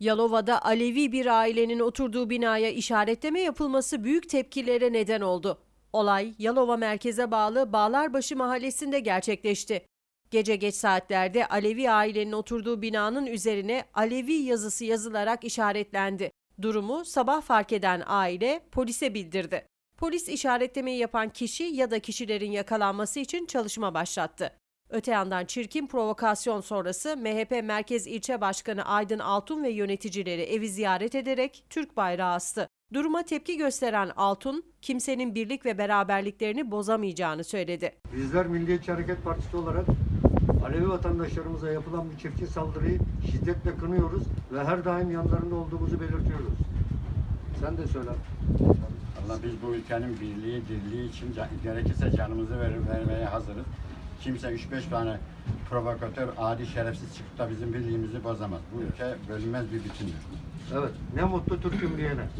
Yalova'da Alevi bir ailenin oturduğu binaya işaretleme yapılması büyük tepkilere neden oldu. Olay Yalova merkeze bağlı Bağlarbaşı mahallesinde gerçekleşti. Gece geç saatlerde Alevi ailenin oturduğu binanın üzerine Alevi yazısı yazılarak işaretlendi. Durumu sabah fark eden aile polise bildirdi. Polis işaretlemeyi yapan kişi ya da kişilerin yakalanması için çalışma başlattı. Öte yandan çirkin provokasyon sonrası MHP Merkez İlçe Başkanı Aydın Altun ve yöneticileri evi ziyaret ederek Türk bayrağı astı. Duruma tepki gösteren Altun, kimsenin birlik ve beraberliklerini bozamayacağını söyledi. Bizler Milliyetçi Hareket Partisi olarak Alevi vatandaşlarımıza yapılan bu çiftçi saldırıyı şiddetle kınıyoruz ve her daim yanlarında olduğumuzu belirtiyoruz. Sen de söyle. Allah biz bu ülkenin birliği, dirliği için gerekirse canımızı verir, vermeye hazırız. Kimse 3-5 tane provokatör, adi şerefsiz çıkıp da bizim birliğimizi bozamaz. Bu ülke bölünmez bir bütündür. Evet. Ne mutlu Türk'üm diyene.